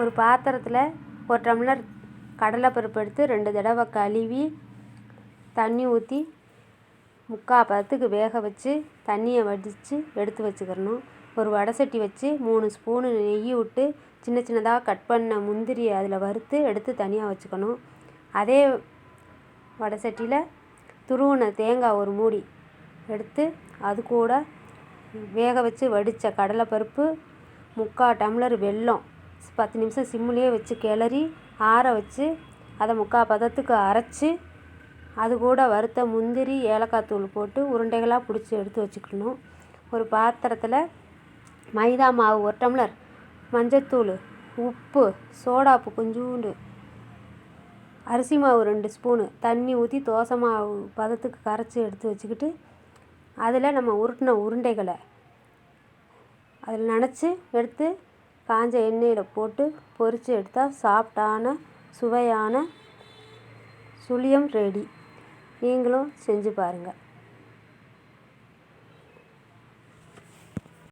ஒரு பாத்திரத்தில் ஒரு டம்ளர் கடலைப்பருப்பு எடுத்து ரெண்டு தடவை கழுவி தண்ணி ஊற்றி முக்கால் பதத்துக்கு வேக வச்சு தண்ணியை வடித்து எடுத்து வச்சுக்கிறணும். ஒரு வடை சட்டி வச்சு மூணு ஸ்பூனு நெய் விட்டு சின்ன சின்னதாக கட் பண்ண முந்திரி அதில் வறுத்து எடுத்து தனியாக வச்சுக்கணும். அதே வடை சட்டியில் துருவின தேங்காய் ஒரு மூடி எடுத்து அது கூட வேக வச்சு வடித்த கடலைப்பருப்பு முக்கால் டம்ளர் வெல்லம் பத்து நிமிஷம் சிம்முலேயே வச்சு கிளறி ஆற வச்சு அதை முக்கால் பதத்துக்கு அரைச்சி அது கூட வறுத்த முந்திரி ஏலக்காய் தூள் போட்டு உருண்டைகளாக பிடிச்சி எடுத்து வச்சுக்கணும். ஒரு பாத்திரத்தில் மைதா மாவு ஒரு டம்ளர் மஞ்சத்தூள் உப்பு சோடாப்பு கொஞ்சோண்டு அரிசி மாவு ரெண்டு ஸ்பூனு தண்ணி ஊற்றி தோசை மாவு பதத்துக்கு கரைச்சி எடுத்து வச்சுக்கிட்டு அதில் நம்ம உருட்டின உருண்டைகளை அதில் நனைச்சி எடுத்து காஞ்ச எண்ணெயில் போட்டு பொரித்து எடுத்தால் சாஃப்டான சுவையான சுழியம் ரெடி நீங்களும் செஞ்சு பாருங்கள்